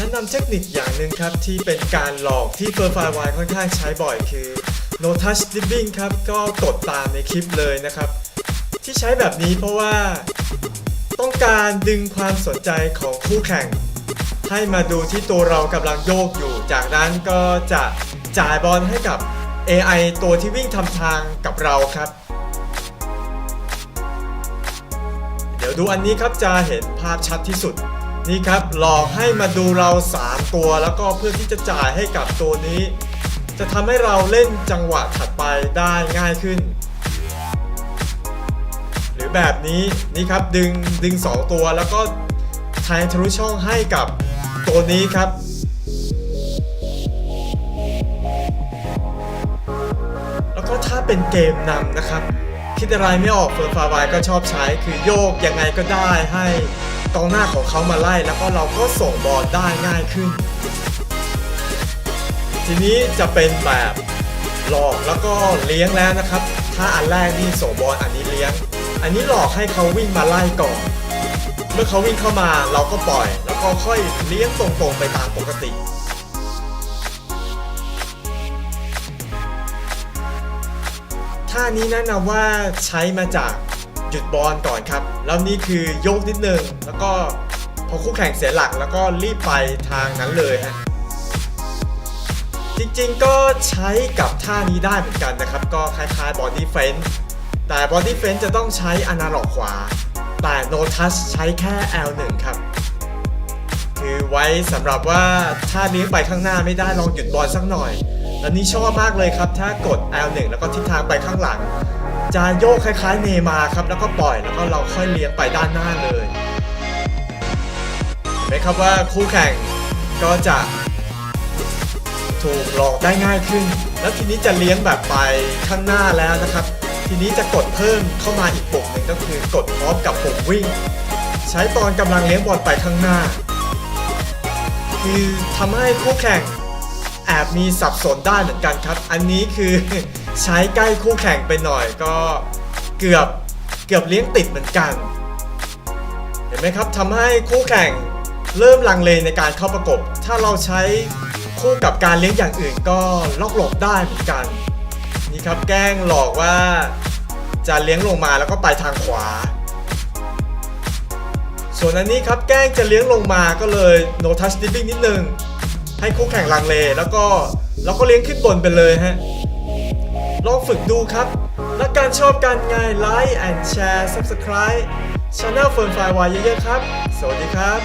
แนะนำเทคนิคอย่างหนึ่งครับ ที่เป็นการหลอกที่เฟอร์ไฟวายค่อนข้างใช้บ่อยคือ no touch dipping ครับ ก็กดตามในคลิปเลยนะครับ ที่ใช้แบบนี้เพราะว่า ต้องการดึงความสนใจของคู่แข่ง ให้มาดูที่ตัวเรากำลังโยกอยู่ จากนั้นก็จะจ่ายบอลให้กับ AI ตัวที่วิ่งทำทางกับเราครับ เดี๋ยวดูอันนี้ครับจะเห็นภาพชัดที่สุด นี่ครับหลอกให้มาดูเรา 3 ตัวแล้วก็เพื่อที่จะจ่ายให้กับตัวนี้ จะทำให้เราเล่นจังหวะถัดไปได้ง่ายขึ้น หรือแบบนี้นี่ครับดึงดึง 2 ตัวแล้วก็แทงทะลุช่องให้กับตัวนี้ครับแล้วก็ถ้าเป็นเกมนำนะครับ คิดอะไรไม่ออกเฟิร์นฟาวายก็ชอบใช้คือโยกยังไงก็ได้ให้ กองหน้าของเขามาไล่แล้วก็เราก็ส่งบอลได้ง่ายขึ้น ทีนี้จะเป็นแบบหลอกแล้วก็เลี้ยงแล้วนะครับ ถ้าอันแรกนี่ส่งบอลอันนี้เลี้ยง อันนี้หลอกให้เขาวิ่งมาไล่ก่อน เมื่อเขาวิ่งเข้ามาเราก็ปล่อย แล้วก็ค่อยเลี้ยงตรงๆไปตามปกติท่านี้แนะนำว่าใช้มาจาก หยุดบอลก่อนครับ แล้วนี่คือโยกนิดนึง แล้วก็พอคู่แข่งเสียหลักแล้วก็รีบไปทางนั้นเลยฮะจริงๆก็ใช้กับท่านี้ได้เหมือนกันนะครับ ก็คล้ายๆ body fence แต่ body fence จะต้องใช้อนาล็อกขวา แต่ no touch ใช้แค่ L1 ครับ คือไว้สำหรับว่าถ้าเลี้ไปข้างหน้าไม่ได้ลองหยุดบอลสักหน่อย แล้วนี่ชอบมากเลยครับ ถ้ากด L1 แล้วก็ทิศทางไปข้างหลัง จะโยกคล้ายๆเนมาครับ แล้วก็ปล่อยแล้วก็เราค่อยเลี้ยงไปด้านหน้าเลยเห็นไหมครับว่าคู่แข่งก็จะถูกหลอกได้ง่ายขึ้น แล้วทีนี้จะเลี้ยงแบบไปข้างหน้าแล้วนะครับ ทีนี้จะกดเพิ่มเข้ามาอีกปุ่มหนึ่งก็คือกดพร้อมกับปุ่มวิ่ง ใช้ตอนกำลังเลี้ยงบอลไปข้างหน้า คือทำให้คู่แข่งแอบมีสับสนได้เหมือนกันครับ อันนี้คือ ใช้ใกล้คู่แข่งไปหน่อยก็เกือบเกือบเลี้ยงติดเหมือนกัน เห็นไหมครับทำให้คู่แข่งเริ่มลังเลในการเข้าประกบ ถ้าเราใช้คู่กับการเลี้ยงอย่างอื่นก็ลอกหลบได้เหมือนกัน นี่ครับแกล้งหลอกว่าจะเลี้ยงลงมาแล้วก็ไปทางขวา ส่วนอันนี้ครับแกล้งจะเลี้ยงลงมาก็เลย no touch dipping นิดนึง ให้คู่แข่งลังเลแล้วก็เราก็เลี้ยงขึ้นบนไปเลยฮะ ลองฝึกดูครับ และการชอบการงายไลค์แอนแชร์ subscribe ช anel เฟิร์นไฟวายเยอะๆครับ สวัสดีครับ